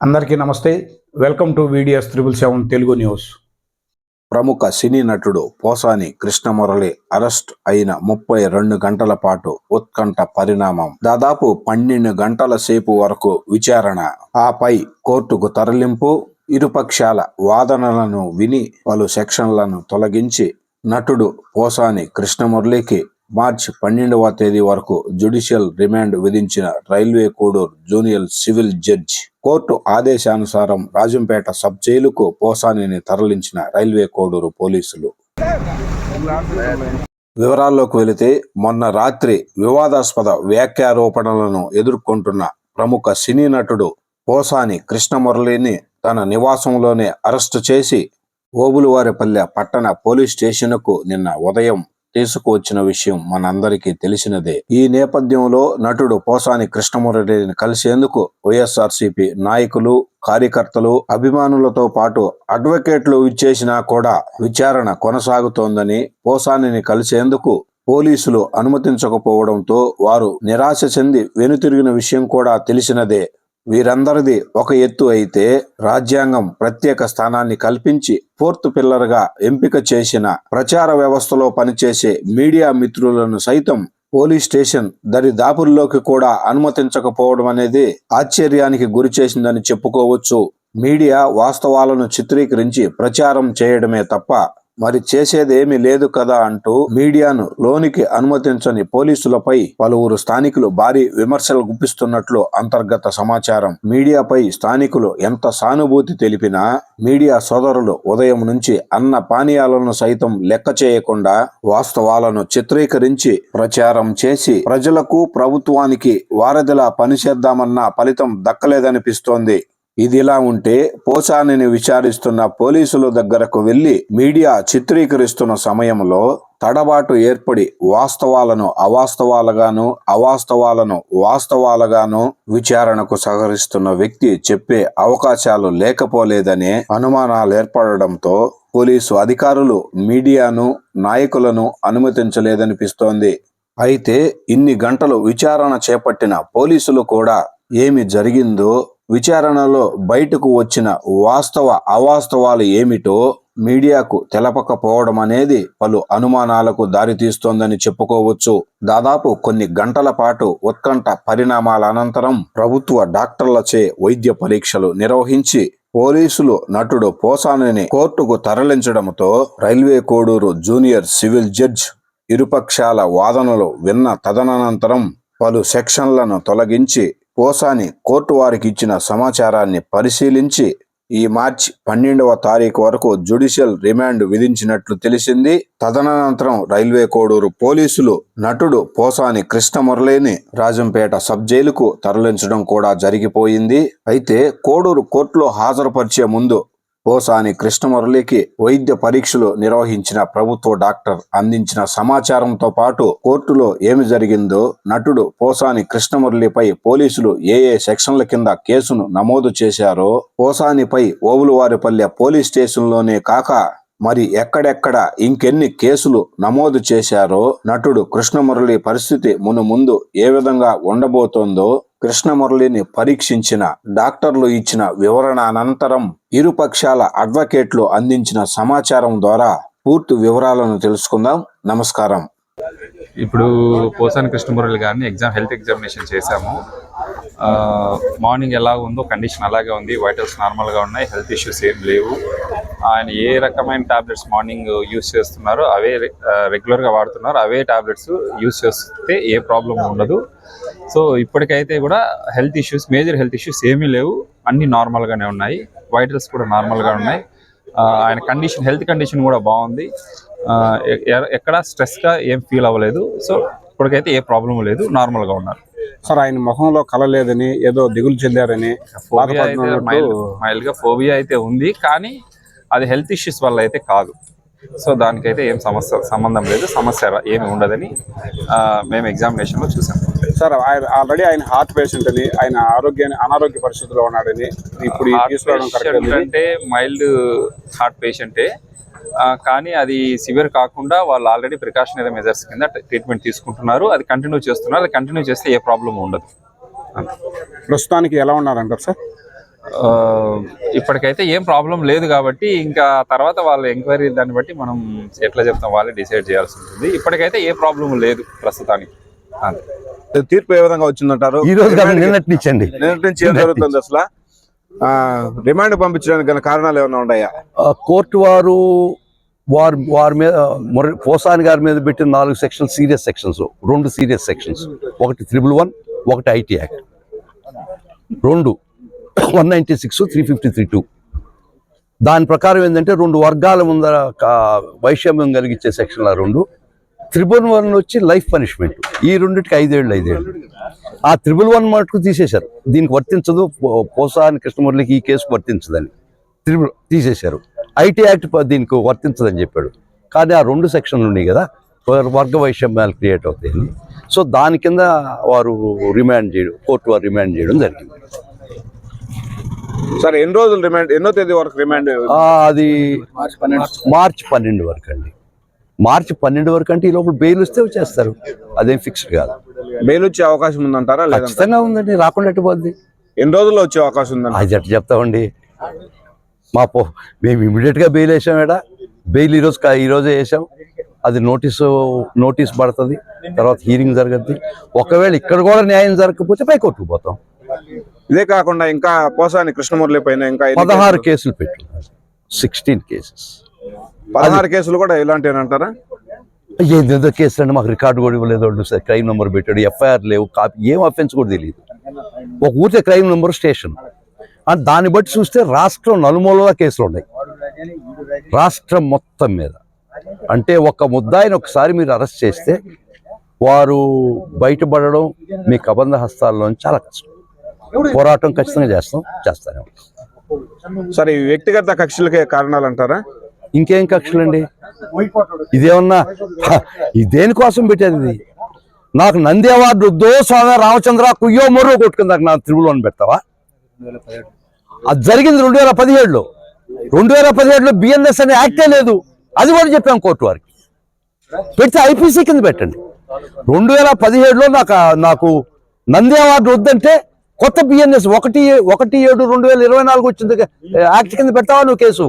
అందరికీ నమస్తే. Welcome to videos triple seven Telugu news ప్రముఖ సినీ నటుడు పోసాని కృష్ణమురళి అరెస్ట్ అయిన ముప్పై రెండు గంటల పాటు ఉత్కంఠ పరిణామం. దాదాపు పన్నెండు గంటల సేపు వరకు విచారణ. ఆపై కోర్టుకు తరలింపు ఇరుపక్షాల వాదనలను విని పలు సెక్షన్లను తొలగించి నటుడు పోసాని కృష్ణమురళికి మార్చి పన్నెండవ తేదీ వరకు జ్యుడిషియల్ రిమాండ్ విధించిన railway Koduru junior civil judge court ఆదేశానుసారం రాజంపేట సబ్ జైలుకు పోసానిని తరలించిన రైల్వే కోడూరు పోలీసులు. వివరాల్లోకి వెళితే మొన్న రాత్రి వివాదాస్పద వ్యాఖ్యారోపణలను ఎదుర్కొంటున్న ప్రముఖ సినీ నటుడు పోసాని కృష్ణమురళిని తన నివాసంలోనే అరెస్టు చేసి ఓబులవారిపల్లె పట్టణ పోలీస్ స్టేషన్కు నిన్న ఉదయం తీసుకువచ్చిన విషయం మనందరికీ తెలిసినదే. ఈ నేపథ్యంలో నటుడు పోసాని కృష్ణమురళిని కలిసేందుకు వైఎస్ఆర్సీపీ నాయకులు కార్యకర్తలు అభిమానులతో పాటు అడ్వకేట్లు ఇచ్చేసినా కూడా విచారణ కొనసాగుతోందని పోసానిని కలిసేందుకు పోలీసులు అనుమతించకపోవడంతో వారు నిరాశ చెంది వెనుతిరిగిన విషయం కూడా తెలిసినదే. వీరందరిది ఒక ఎత్తు అయితే రాజ్యాంగం ప్రత్యేక స్థానాన్ని కల్పించి ఫోర్త్ పిల్లర్గా ఎంపిక చేసిన ప్రచార వ్యవస్థలో పనిచేసే మీడియా మిత్రులను సైతం పోలీస్ స్టేషన్ దరిదాపుల్లోకి కూడా అనుమతించకపోవడం అనేది ఆశ్చర్యానికి గురి చేసిందని చెప్పుకోవచ్చు. మీడియా వాస్తవాలను చిత్రీకరించి ప్రచారం చేయడమే తప్ప మరి చేసేదేమీ లేదు కదా అంటూ మీడియాను లోనికి అనుమతించని పోలీసులపై పలువురు స్థానికులు భారీ విమర్శలు గుప్పిస్తున్నట్లు అంతర్గత సమాచారం. మీడియాపై స్థానికులు ఎంత సానుభూతి తెలిపినా మీడియా సోదరులు ఉదయం నుంచి అన్న పానీయాలను సైతం లెక్క చేయకుండా వాస్తవాలను చిత్రీకరించి ప్రచారం చేసి ప్రజలకు ప్రభుత్వానికి వారధిలా పనిచేద్దామన్న ఫలితం దక్కలేదనిపిస్తోంది. ఇదిలా ఉంటే పోసానిని విచారిస్తున్న పోలీసుల దగ్గరకు వెళ్ళి మీడియా చిత్రీకరిస్తున్న సమయంలో తడబాటు ఏర్పడి వాస్తవాలను అవాస్తవాలుగాను అవాస్తవాలను వాస్తవాలుగాను విచారణకు సహకరిస్తున్న వ్యక్తి చెప్పే అవకాశాలు లేకపోలేదనే అనుమానాలు ఏర్పడడంతో పోలీసు అధికారులు మీడియాను నాయకులను అనుమతించలేదనిపిస్తోంది. అయితే ఇన్ని గంటలు విచారణ చేపట్టిన పోలీసులు కూడా ఏమి జరిగిందో విచారణలో బయటకు వచ్చిన వాస్తవ అవాస్తవాలు ఏమిటో మీడియాకు తెలపకపోవడం అనేది పలు అనుమానాలకు దారితీస్తోందని చెప్పుకోవచ్చు. దాదాపు కొన్ని గంటల పాటు ఉత్కంఠ పరిణామాల అనంతరం ప్రభుత్వ డాక్టర్లచే వైద్య పరీక్షలు నిర్వహించి పోలీసులు నటుడు పోసానిని కోర్టుకు తరలించడంతో railway Koduru junior civil judge ఇరుపక్షాల వాదనలు విన్న తదనంతరం పలు సెక్షన్లను తొలగించి పోసాని కోర్టు వారికి ఇచ్చిన సమాచారాన్ని పరిశీలించి ఈ మార్చి పన్నెండవ తారీఖు వరకు జ్యుడిషియల్ రిమాండ్ విధించినట్లు తెలిసింది. తదనంతరం రైల్వే కోడూరు పోలీసులు నటుడు పోసాని కృష్ణమురళిని రాజంపేట సబ్ జైలుకు తరలించడం కూడా జరిగిపోయింది. అయితే కోడూరు కోర్టులో హాజరుపరిచే ముందు పోసాని కృష్ణమురళికి వైద్య పరీక్షలు నిర్వహించిన ప్రభుత్వ డాక్టర్ అందించిన సమాచారంతో పాటు కోర్టులో ఏమి జరిగిందో నటుడు పోసాని కృష్ణమురళిపై పోలీసులు ఏ ఏ సెక్షన్ల కింద కేసును నమోదు చేశారో పోసానిపై ఓబులవారిపల్లె పోలీస్ స్టేషన్లోనే కాక మరి ఎక్కడెక్కడ ఇంకెన్ని కేసులు నమోదు చేశారో నటుడు కృష్ణమురళి పరిస్థితి మును ముందు ఏ విధంగా ఉండబోతోందో కృష్ణమురళిని పరీక్షించిన డాక్టర్లు ఇచ్చిన వివరణ అనంతరం ఇరుపక్షాల అడ్వకేట్లు అందించిన సమాచారం ద్వారా పూర్తి వివరాలను తెలుసుకుందాం. నమస్కారం. ఇప్పుడు పోసాని కృష్ణమురళి గారిని ఎగ్జామ్ హెల్త్ ఎగ్జామినేషన్ చేశాము. మార్నింగ్ ఎలా ఉందో కండిషన్ అలాగే ఉంది వైటల్స్ నార్మల్గా ఉన్నాయి హెల్త్ ఇష్యూస్ ఏం లేవు. ఆయన ఏ రకమైన టాబ్లెట్స్ మార్నింగ్ యూస్ చేస్తున్నారో అవే రెగ్యులర్గా వాడుతున్నారు. అవే టాబ్లెట్స్ యూస్ చేస్తే ఏ ప్రాబ్లం ఉండదు. సో ఇప్పటికైతే కూడా health issues major health issues ఏమీ లేవు. అన్ని నార్మల్గానే ఉన్నాయి. వైటల్స్ కూడా నార్మల్గా ఉన్నాయి. ఆయన కండిషన్ హెల్త్ కండిషన్ కూడా బాగుంది. ఎక్కడ స్ట్రెస్గా ఏం ఫీల్ అవ్వలేదు. సో ఇప్పటికైతే ఏ ప్రాబ్లం లేదు. నార్మల్గా ఉన్నారు. సార్ ఆయన ముఖంలో కల లేదని ఏదో దిగులు చెందారని మైల్డ్గా ఫోబియా అయితే ఉంది. కానీ అది హెల్త్ ఇష్యూస్ వల్ల అయితే కాదు. సో దానికైతే ఏం సమస్య సంబంధం లేదు. సమస్య ఏమి ఉండదని ఆ, మేము ఎగ్జామినేషన్లో చూసాం. సార్ ఆయన ఆల్రెడీ ఆయన హార్ట్ పేషెంట్ అని ఆయన ఆరోగ్యాన్ని అనారోగ్య పరిస్థితిలో ఉన్నాడని ఇప్పుడు అంటే మైల్డ్ హార్ట్ పేషెంటే కానీ అది సివియర్ కాకుండా వాళ్ళు ఆల్రెడీ ప్రికాషనరీ మెజర్స్ కింద ట్రీట్మెంట్ తీసుకుంటున్నారు. అది కంటిన్యూ చేస్తున్నారు. అది కంటిన్యూ చేస్తే ఏ ప్రాబ్లం ఉండదు. ప్రస్తుతానికి ఎలా ఉన్నారంటారు సార్? ఇప్పటికైతే ఏం ప్రాబ్లం లేదు కాబట్టి ఇంకా తర్వాత వాళ్ళ ఎంక్వైరీ దాన్ని బట్టి మనం ఎట్లా చెప్తాం వాళ్ళే డిసైడ్ చేయాల్సి ఉంటుంది. ఇప్పటికైతే ఏ ప్రాబ్లం లేదు ప్రస్తుతానికి. అంతే. తీర్పు ఏ విధంగా వచ్చిందంటారు? ఈ రోజు నిన్నటి నుంచి అండి. నిన్నటి నుంచి ఏం జరుగుతుంది అసలు? ఆ, రిమాండ్ పంపించడానికి గల కారణాలు ఏమైనా ఉన్నాయా? కోర్టు వారు వారి వారి మీద ముర- పోసాని గారి మీద పెట్టిన నాలుగు సెక్షన్స్ సీరియస్ సెక్షన్స్. రెండు సీరియస్ సెక్షన్స్. ఒకటి త్రిబుల్ వన్ ఒకటి ఐటీ యాక్ట్. రెండు. One ninety six three fifty three two దాని ప్రకారం ఏంటంటే రెండు వర్గాల ముందర వైషమ్యం కలిగించే సెక్షన్ల రెండు. త్రిబుల్ వన్ వచ్చి లైఫ్ పనిష్మెంట్ ఈ రెండింటికి ఐదేళ్ళు ఐదేళ్ళు. ఆ త్రిబుల్ వన్ మటుకు తీసేశారు. దీనికి వర్తించదు. పోసాని కృష్ణమురళికి ఈ కేసు వర్తించదని. త్రిబుల్ తీసేశారు. ఐటీ యాక్ట్ దీనికి వర్తించదని చెప్పాడు. కానీ ఆ రెండు సెక్షన్లు ఉన్నాయి కదా వర్గ వైషమ్యాలు క్రియేట్ అవుతాయని సో దాని కింద వారు రిమాండ్ చేయడం కోర్టు వారు రిమాండ్ చేయడం జరిగింది. సరే ఎన్ని రోజులు రిమాండ్ ఎన్నో తేదీ వరకు రిమాండ్? ఆ, అది మార్చి పన్నెండు. వరకు అండి. మార్చి పన్నెండు వరకు అంటే ఈ లోపల బెయిల్ వస్తే వచ్చేస్తారు. అదేం ఫిక్స్డ్ కాదు. బెయిల్ వచ్చే అవకాశం ఉందంటారా లేదంటే ఖచ్చితంగా ఉందండి రాకుండా పోద్ది? ఎన్ని రోజుల్లో వచ్చే అవకాశం ఉందంట అది ఎట్లా చెప్తామండి? మా పో మేము ఇమీడియట్గా బెయిల్ వేసాం ఏడా? బెయిల్ ఈరోజు ఈరోజే వేసాం. అది నోటీసు నోటీస్ పడుతుంది. తర్వాత హీరింగ్ జరగద్ది. ఒకవేళ ఇక్కడ కూడా న్యాయం జరగకపోతే పై కోర్టుకు పోతాం. ఇదే కాకుండా ఇంకా పోసాని కృష్ణమురళి పైన ఇంకా పదహారు కేసులు? పెట్టున్నారు సిక్స్టీన్ కేసెస్ పదహారు కేసులు కూడా ఇలాంటివి అంటారా? ఏదేదో కేసులు అంటే మాకు రికార్డు కూడా ఇవ్వలేదు వాళ్ళు. సార్ క్రైమ్ నెంబర్ పెట్టాడు ఎఫ్ఐఆర్ లేవు కాపీ ఏం అఫెన్స్ కూడా తెలియదు ఒక ఊరికే క్రైమ్ నెంబర్ స్టేషన్. అండ్ దాన్ని బట్టి చూస్తే రాష్ట్రం నలుమూలలా కేసులు ఉన్నాయి. రాష్ట్రం మొత్తం మీద. అంటే ఒక ముద్దాయిని ఒకసారి మీరు అరెస్ట్ చేస్తే వారు బయటపడడం మీ కబంధ హస్తాల్లోంచి చాలా కష్టం. పోరాటం ఖచ్చితంగా చేస్తాం చేస్తానే. సరే వ్యక్తిగత కక్షలకే కారణాలు అంటారా ఇంకేం కక్షలండి? ఇదేమన్నా? దేనికోసం పెట్టేది ఇది? నాకు నంది అవార్డు వద్దో స్వామి రామచంద్ర కుయ్యో మొర్రో కొట్టుకుందాక నా త్రిబుల్ పెడతావా? అది జరిగింది రెండు వేల పదిహేడులో రెండు వేల పదిహేడులో బిఎన్ఎస్ అనే యాక్టే లేదు. అది కూడా చెప్పాం కోర్టు వారికి. పెడితే ఐపీసీ కింద పెట్టండి. రెండు వేల పదిహేడులో నాకు నాకు నంది అవార్డు వద్దంటే కొత్త బిఎన్ఎస్ ఒకటి ఒకటి ఏడు రెండు వేల ఇరవై నాలుగు వచ్చింది. యాక్ట్ కింద పెడతావా నువ్వు కేసు?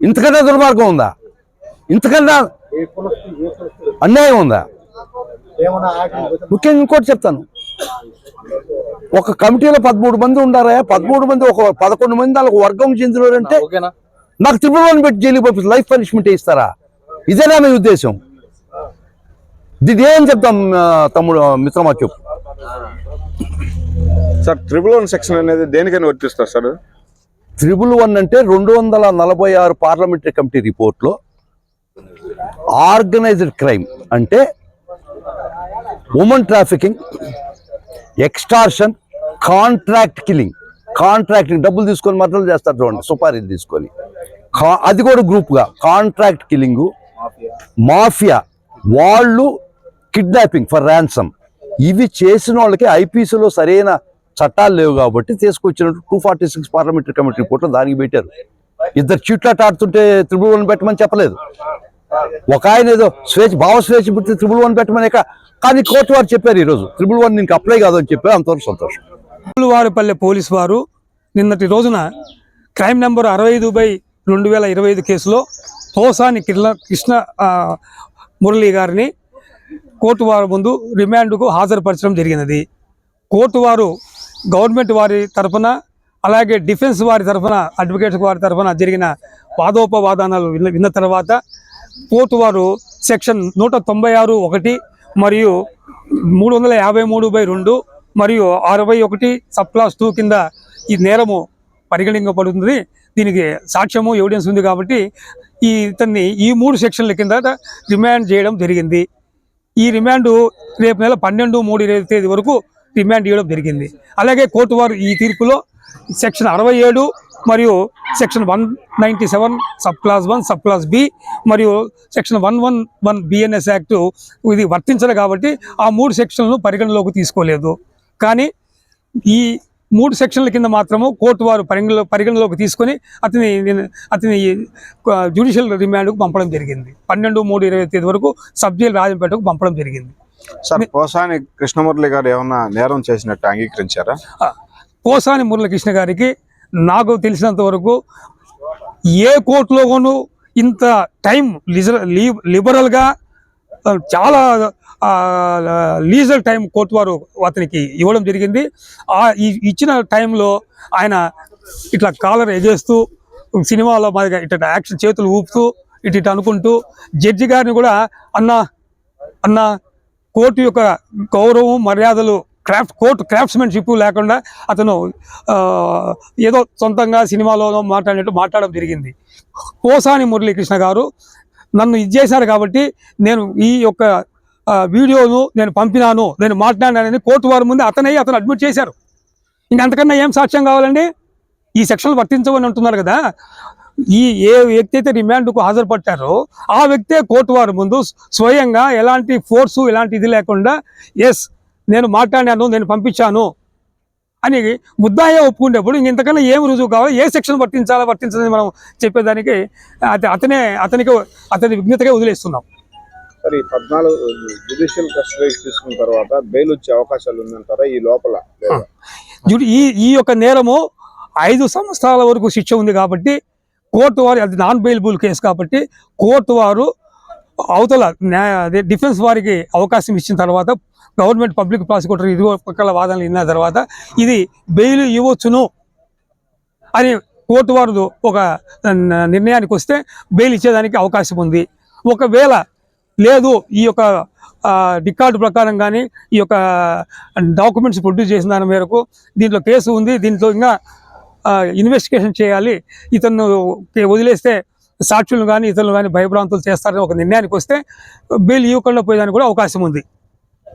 ఇంతకన్నా దుర్మార్గం ఉందా? ఇంతకన్నా అన్యాయం ఉందా? ముఖ్యంగా ఇంకోటి చెప్తాను. ఒక కమిటీలో పదమూడు మంది ఉండారా? పదమూడు మంది ఒక పదకొండు మంది వాళ్ళకి వర్గం చెందినారంటే నాకు త్రిపురని పెట్టి జైలు పంపిస్తారు లైఫ్ పనిష్మెంట్ ఇస్తారా? ఇదేనా మీ ఉద్దేశం? దీన్ని ఏం చెప్తాం తమ్ముడు మిత్రమా చెప్పు. సార్ ట్రిపుల్ వన్ సెక్షన్ అనేది దేనికైనా వర్తిస్తారు సార్? త్రిబుల్ వన్ అంటే రెండు వందల నలభై ఆరు పార్లమెంటరీ కమిటీ రిపోర్ట్లో ఆర్గనైజ్డ్ క్రైమ్ అంటే women trafficking extortion contract killing. Contracting డబ్బులు తీసుకొని మద్దతు చేస్తారు చూడండి సుపారీ తీసుకొని. కా- అది కూడా గ్రూప్గా కాంట్రాక్ట్ కిల్లింగు మాఫియా. వాళ్ళు కిడ్నాపింగ్ ఫర్ ర్యాన్సమ్ ఇవి చేసిన వాళ్ళకి ఐపీసీలో సరైన చట్టాలు లేవు కాబట్టి తీసుకొచ్చినట్టు two forty six parliamentary committee రిపోర్ట్లో దానికి పెట్టారు. ఇద్దరు చీట్లాట ఆడుతుంటే త్రిబుల్ వన్ పెట్టమని చెప్పలేదు. ఒక ఆయన ఏదో స్వేచ్ఛ భావ స్వేచ్ఛ పుట్టి త్రిబుల్ వన్ పెట్టమని కానీ కోర్టు వారు చెప్పారు ఈరోజు త్రిబుల్ వన్ నీకు అప్లై కాదు అని చెప్పారు అంతవరకు సంతోషం. వారిపల్లె పోలీసు వారు నిన్నటి రోజున క్రైమ్ నెంబర్ అరవై ఐదు బై రెండు వేల ఇరవై ఐదు కేసులో పోసాని కిర్ల కృష్ణ మురళీ మురళి గారిని కోర్టు వారి ముందు రిమాండ్కు హాజరుపరచడం జరిగినది. కోర్టు వారు గవర్నమెంట్ వారి తరఫున అలాగే డిఫెన్స్ వారి తరఫున అడ్వకేట్స్ వారి తరఫున జరిగిన వాదోపవాదనాలు విన్న విన్న తర్వాత కోర్టు వారు సెక్షన్ నూట తొంభై ఆరు ఒకటి మరియు మూడు వందల యాభై మూడు బై రెండు మరియు అరవై ఒకటి సబ్ క్లాస్ టూ కింద ఈ నేరము పరిగణింపబడుతుంది. దీనికి సాక్ష్యము ఎవిడెన్స్ ఉంది కాబట్టి ఈ ఇతన్ని ఈ మూడు సెక్షన్ల కింద రిమాండ్ చేయడం జరిగింది. ఈ రిమాండ్ రేపు నెల పన్నెండు మూడు ఇరవై తేదీ వరకు డిమాండ్ చేయడం జరిగింది. అలాగే కోర్టు వారు ఈ తీర్పులో సెక్షన్ అరవై ఏడు మరియు section one ninety seven sub clause one sub clause B మరియు section one one one BNS act ఇది వర్తించదు కాబట్టి ఆ మూడు సెక్షన్లను పరిగణలోకి తీసుకోలేదు. కానీ ఈ మూడు సెక్షన్ల కింద మాత్రము కోర్టు వారు పరిగణలో పరిగణలోకి తీసుకొని అతని అతని జ్యుడిషియల్ రిమాండ్కు పంపడం జరిగింది. పన్నెండు మూడు ఇరవై తేదీ వరకు సబ్ జైలు రాజంపేటకు పంపడం జరిగింది. సార్ పోసాని కృష్ణమురళి గారు ఏమన్నా నేరం చేసినట్టు అంగీకరించారా? పోసాని మురళీకృష్ణ గారికి నాకు తెలిసినంత వరకు ఏ కోర్టులోనూ ఇంత టైం లిబరల్గా చాలా ఆ, లీజర్ టైం కోర్టు వారు అతనికి ఇవ్వడం జరిగింది. ఆ ఇచ్చిన టైంలో ఆయన ఇట్లా కాలర్ ఎగేస్తూ సినిమాలో మాదిరిగా ఇట్లా యాక్షన్ చేతులు ఊపుతూ ఇటు ఇటు అనుకుంటూ జడ్జి గారిని కూడా అన్న అన్న కోర్టు యొక్క గౌరవం మర్యాదలు క్రాఫ్ట్ కోర్టు క్రాఫ్ట్స్మెన్షిప్ లేకుండా అతను ఏదో సొంతంగా సినిమాలోనో మాట్లాడినట్టు మాట్లాడడం జరిగింది. పోసాని మురళీకృష్ణ గారు నన్ను ఇది చేశారు కాబట్టి నేను ఈ యొక్క వీడియోను నేను పంపినాను నేను మాట్లాడినానని కోర్టు వారి ముందు అతనే అతను అడ్మిట్ చేశారు. ఇంకంతకన్నా ఏం సాక్ష్యం కావాలండి? ఈ సెక్షన్లు వర్తించవని అంటున్నారు కదా. ఈ ఏ వ్యక్తి అయితే రిమాండ్కు హాజరుపట్టారో ఆ వ్యక్తే కోర్టు వారి ముందు స్వయంగా ఎలాంటి ఫోర్సు ఎలాంటి ఇది లేకుండా ఎస్ నేను మాట్లాడాను నేను పంపించాను అని ముద్దాయే ఒప్పుకునేప్పుడు ఇంక ఇంతకన్నా ఏం రుజువు కావాలి? ఏ సెక్షన్ వర్తించాలా వర్తించాలని మనం చెప్పేదానికి అత- అతనే అతనికి అతని విజ్ఞతగా వదిలేస్తున్నాం. సార్ పద్నాలుగు జ్యుడిషియల్ కస్టడీకి తీసుకున్న తర్వాత బెయిల్ వచ్చే అవకాశాలు ఉందంటారా? ఈ లోపల ఈ ఈ యొక్క నేరము ఐదు సంవత్సరాల వరకు శిక్ష ఉంది కాబట్టి కోర్టు వారు అది నాన్ బెయిలబుల్ కేసు కాబట్టి కోర్టు వారు అవతల న్యాయ అదే డిఫెన్స్ వారికి అవకాశం ఇచ్చిన తర్వాత గవర్నమెంట్ పబ్లిక్ ప్రాసిక్యూటర్ ఇదిగో పక్కల వాదనలు విన్న తర్వాత ఇది బెయిల్ ఇవ్వచ్చును అని కోర్టు వారు ఒక నిర్ణయానికి వస్తే బెయిల్ ఇచ్చేదానికి అవకాశం ఉంది. ఒకవేళ లేదు ఈ యొక్క రికార్డు ప్రకారం కానీ ఈ యొక్క డాక్యుమెంట్స్ ప్రొడ్యూస్ చేసిన దాని మేరకు దీంట్లో కేసు ఉంది దీంట్లో ఇంకా ఇన్వెస్టిగేషన్ చేయాలి. ఇతను వదిలేస్తే సాక్షులు కానీ ఇతరులు కానీ భయభ్రాంతులు చేస్తారని ఒక నిర్ణయానికి వస్తే బెయిల్ ఇవ్వకుండా పోయేదానికి కూడా అవకాశం ఉంది.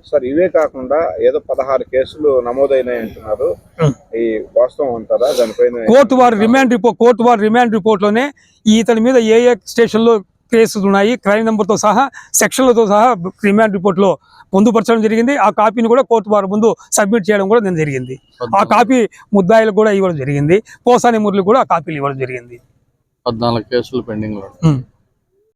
సార్ ఇవే కాకుండా ఏదో పదహారు కేసులు నమోదైనాయి అంటున్నారు ఉం. ఈ వాస్తవం అంటారా? దానిపైన కోర్టు వారి రిమాండ్ రిపోర్ట్ కోర్టు వారి రిమాండ్ రిపోర్ట్లోనే ఇతని మీద ఏ ఏ స్టేషన్లో కేసులు ఉన్నాయి. క్రైమ్ నెంబర్తో సహా సెక్షన్లతో సహా రిమాండ్ రిపోర్ట్లో పొందుపరచడం జరిగింది. ఆ కాపీని కూడా కోర్టు వారి ముందు సబ్మిట్ చేయడం కూడా నేను జరిగింది. ఆ కాపీ ముద్దాయిలకు కూడా ఇవ్వడం జరిగింది. పోసాని మురళి కూడా ఆ కాపీలు ఇవ్వడం జరిగింది. పద్నాలుగు కేసులు పెండింగ్లో ఉం.